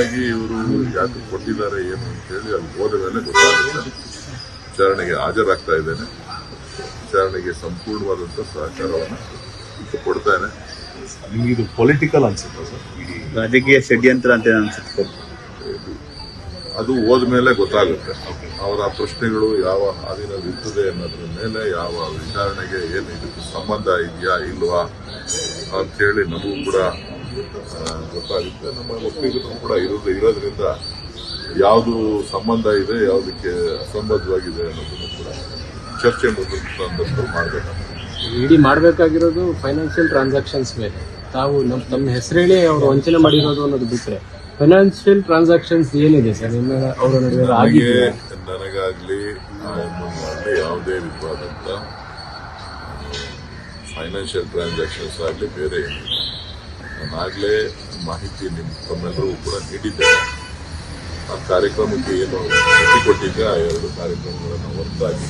ಹಾಗಾಗಿ ಇವರು ಯಾಕೆ ಕೊಟ್ಟಿದ್ದಾರೆ ಏನು ಅಂತ ಹೇಳಿ ಅಲ್ಲಿ ಹೋದ ಮೇಲೆ ಗೊತ್ತಾಗುತ್ತೆ. ವಿಚಾರಣೆಗೆ ಹಾಜರಾಗ್ತಾ ಇದ್ದೇನೆ. ವಿಚಾರಣೆಗೆ ಸಂಪೂರ್ಣವಾದಂತ ಸಹಕಾರವನ್ನು ಕೊಡ್ತೇನೆ. ನಿಮ್ಗೆ ಇದು ಪೊಲಿಟಿಕಲ್ ಅನ್ಸುತ್ತಾ ಸರ್? ರಾಜಕೀಯ ಷಡ್ಯಂತ್ರ ಅಂತ ಅನ್ಸುತ್ತೆ. ಅದು ಹೋದ ಮೇಲೆ ಗೊತ್ತಾಗುತ್ತೆ. ಅವರ ಪ್ರಶ್ನೆಗಳು ಯಾವ ಹಾದಿನಲ್ಲಿ ಇರ್ತದೆ ಅನ್ನೋದ್ರ ಮೇಲೆ ಯಾವ ವಿಚಾರಣೆಗೆ ಏನು ಇದಕ್ಕೆ ಸಂಬಂಧ ಇದೆಯಾ ಇಲ್ವಾ ಅಂತ ಹೇಳಿ ನಮಗೂ ಕೂಡ ಗೊತ್ತಾಗುತ್ತೆ. ನಮ್ಮ ಒಪ್ಪಿಗೂ ಕೂಡ ಇರೋದು ಇರೋದ್ರಿಂದ ಯಾವುದು ಸಂಬಂಧ ಇದೆ ಯಾವುದಕ್ಕೆ ಅಸಂಬದ್ಧವಾಗಿದೆ ಅನ್ನೋದನ್ನು ಕೂಡ ಚರ್ಚೆ ಮಾಡಬೇಕು ಮಾಡಬೇಕಾಗ್ತದೆ. ಇಡಿ ಮಾಡಬೇಕಾಗಿರೋದು ಫೈನಾನ್ಷಿಯಲ್ ಟ್ರಾನ್ಸಾಕ್ಷನ್ಸ್ ಮೇಲೆ. ತಾವು ನಮ್ಮ ತಮ್ಮ ಹೆಸರೇಳಿ ಅವರು ವಂಚನೆ ಮಾಡಿರೋದು ಅನ್ನೋದು ಬಿಟ್ಟರೆ ಫೈನಾನ್ಷಿಯಲ್ ಟ್ರಾನ್ಸಾಕ್ಷನ್ಸ್ ಏನಿದೆ ಸರ್? ನಿಮ್ಮ ಅವರ ನಡುವೆ ಆಗಿದೆ ನನಗಾಗ್ಲಿ ಯಾವುದೇ ರೀತಿಯಾದಂಥ ಫೈನಾನ್ಷಿಯಲ್ ಟ್ರಾನ್ಸಾಕ್ಷನ್ಸ್ ಆಗಲಿ ಬೇರೆ ಏನಿಲ್ಲ. ನಾನಾಗಲೇ ಮಾಹಿತಿ ನಿಮ್ಮ ತಮ್ಮೆಲ್ಲರೂ ಕೂಡ ನೀಡಿದ್ದೇನೆ. ಆ ಕಾರ್ಯಕ್ರಮಕ್ಕೆ ಏನು ಭೇಟಿ ಕೊಟ್ಟಿದ್ದೆ ಆ ಎರಡು ಕಾರ್ಯಕ್ರಮಗಳನ್ನು ಹೊರತಾಗಿ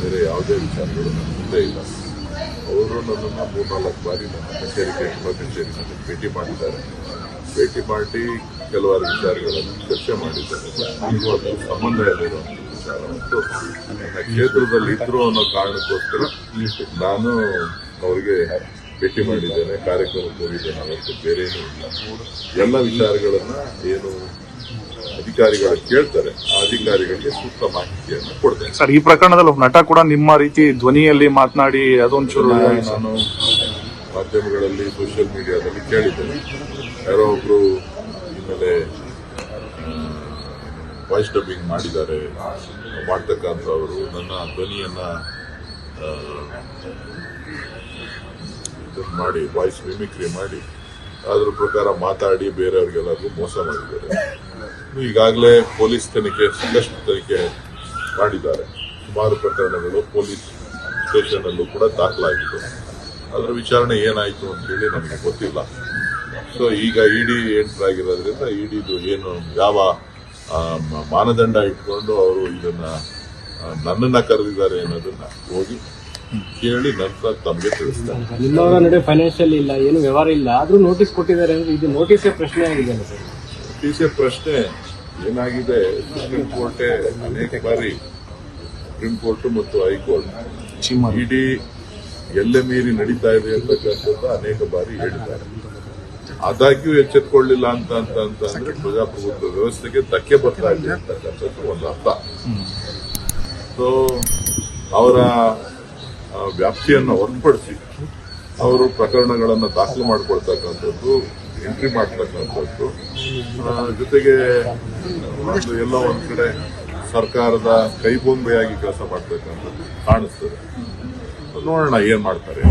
ಬೇರೆ ಯಾವುದೇ ವಿಚಾರಗಳು ನನ್ನ ಮುಂದೆ ಇಲ್ಲ. ಅವರು ನನ್ನನ್ನು ಮೂರ್ನಾಲ್ಕು ಬಾರಿ ನನ್ನ ಕಚೇರಿಗೆ ಗೃಹ ಕಚೇರಿನಲ್ಲಿ ಭೇಟಿ ಮಾಡಿದ್ದಾರೆ. ಭೇಟಿ ಮಾಡಿ ಕೆಲವಾರು ವಿಚಾರಗಳನ್ನು ಚರ್ಚೆ ಮಾಡಿದ್ದಾರೆ. ನೀವು ಅದು ಸಂಬಂಧ ಇಲ್ಲಿರುವಂಥ ವಿಚಾರ ನನ್ನ ಕ್ಷೇತ್ರದಲ್ಲಿ ಇದ್ರು ಅನ್ನೋ ಕಾರಣಕ್ಕೋಸ್ಕರ ನಾನು ಅವರಿಗೆ ಭೇಟಿ ಮಾಡಿದ್ದೇನೆ. ಕಾರ್ಯಕ್ರಮಕ್ಕೆ ಹೋಗಿದ್ದೇನೆ ಅವತ್ತು ಬೇರೆ ಏನೂ ಇಲ್ಲ. ಎಲ್ಲ ವಿಚಾರಗಳನ್ನು ಏನು ಅಧಿಕಾರಿಗಳು ಕೇಳ್ತಾರೆ. ಆ ಅಧಿಕಾರಿಗಳಿಗೆ ಸೂಕ್ತ ಮಾಹಿತಿಯನ್ನು ಕೊಡ್ತೇನೆ. ಸರ್ ಈ ಪ್ರಕರಣದಲ್ಲಿ ಒಬ್ಬ ನಟ ಕೂಡ ನಿಮ್ಮ ರೀತಿ ಧ್ವನಿಯಲ್ಲಿ ಮಾತನಾಡಿ ಅದೊಂಚೂರು ನಾನು ಮಾಧ್ಯಮಗಳಲ್ಲಿ ಸೋಷಿಯಲ್ ಮೀಡಿಯಾದಲ್ಲಿ ಕೇಳಿದ್ದೇನೆ. ಯಾರೋ ಒಬ್ರು ಆಮೇಲೆ ವಾಯ್ಸ್ ಡಬ್ಬಿಂಗ್ ಮಾಡಿದ್ದಾರೆ. ಮಾಡ್ತಕ್ಕಂಥವರು ನನ್ನ ಧ್ವನಿಯನ್ನ ಇದನ್ನ ಮಾಡಿ, ವಾಯ್ಸ್ ಮಿಮಿಕ್ರಿ ಮಾಡಿ, ಅದ್ರ ಪ್ರಕಾರ ಮಾತಾಡಿ ಬೇರೆಯವ್ರಿಗೆಲ್ಲರಿಗೂ ಮೋಸ ಮಾಡಿದ್ದಾರೆ. ಈಗಾಗಲೇ ಪೊಲೀಸ್ ತನಿಖೆ ಸಾಕಷ್ಟು ತನಿಖೆ ಮಾಡಿದ್ದಾರೆ. ಸುಮಾರು ಪ್ರಕರಣಗಳು ಪೊಲೀಸ್ ಸ್ಟೇಷನಲ್ಲೂ ಕೂಡ ದಾಖಲಾಗಿತ್ತು ಅದರ ವಿಚಾರಣೆ ಏನಾಯಿತು ಅಂತೇಳಿ ನಮಗೆ ಗೊತ್ತಿಲ್ಲ. ಸೊ ಈಗ ಇಡಿ ಎಂಟರ್ ಆಗಿರೋದ್ರಿಂದ ಡಿದು ಏನು, ಯಾವ ಮಾನದಂಡ ಇಟ್ಕೊಂಡು ಅವರು ಇದನ್ನು ನನ್ನನ್ನು ಕರೆದಿದ್ದಾರೆ ಅನ್ನೋದನ್ನು ಹೋಗಿ ಕೇಳಿ ನಂತರ ತಮಗೆ ತಿಳಿಸ್ತಾರೆ. ನಿಮ್ಮವರ ನಡುವೆ ಫೈನಾನ್ಷಿಯಲ್ ಇಲ್ಲ ಏನು ವ್ಯವಹಾರ ಇಲ್ಲ ಆದ್ರೂ ನೋಟಿಸ್ ಕೊಟ್ಟಿದ್ದಾರೆ ಅಂದ್ರೆ ಇದು ನೋಟಿಸೇ ಪ್ರಶ್ನೆ ಆಗಿದೆ ಅಲ್ಲ ಸರ್ ಪ್ರಶ್ನೆ ಏನಾಗಿದೆ? ಸುಪ್ರೀಂ ಕೋರ್ಟೇ ಅನೇಕ ಬಾರಿ ಸುಪ್ರೀಂ ಕೋರ್ಟ್ ಮತ್ತು ಹೈಕೋರ್ಟ್ ಇಡಿ ಇಡೀ ಎಲ್ಲೆ ಮೀರಿ ನಡೀತಾ ಇದೆ ಅಂತಕ್ಕಂಥದ್ದು ಅನೇಕ ಬಾರಿ ಹೇಳಿದ್ದಾರೆ. ಆದಾಗ್ಯೂ ಎಚ್ಚೆತ್ಕೊಳ್ಳಿಲ್ಲ ಅಂತ ಅಂತ ಅಂತ ಅಂದ್ರೆ ಪ್ರಜಾಪ್ರಭುತ್ವ ವ್ಯವಸ್ಥೆಗೆ ಧಕ್ಕೆ ಬರ್ತಾ ಇದೆ ಅಂತಕ್ಕಂಥದ್ದು ಒಂದು ಅರ್ಥ. ಸೊ ಅವರ ವ್ಯಾಪ್ತಿಯನ್ನು ಹೊರತುಪಡಿಸಿ ಅವರು ಪ್ರಕರಣಗಳನ್ನು ದಾಖಲು ಮಾಡ್ಕೊಳ್ತಕ್ಕಂಥದ್ದು ಎಂಟ್ರಿ ಮಾಡ್ತಕ್ಕಂಥದ್ದು. ಜೊತೆಗೆ ಎಲ್ಲೋ ಒಂದು ಕಡೆ ಸರ್ಕಾರದ ಕೈಬೊಂಬೆಯಾಗಿ ಕೆಲಸ ಮಾಡ್ತಕ್ಕಂಥದ್ದು ಕಾಣಿಸ್ತದೆ. ನೋಡೋಣ ಏನ್ ಮಾಡ್ತಾರೆ.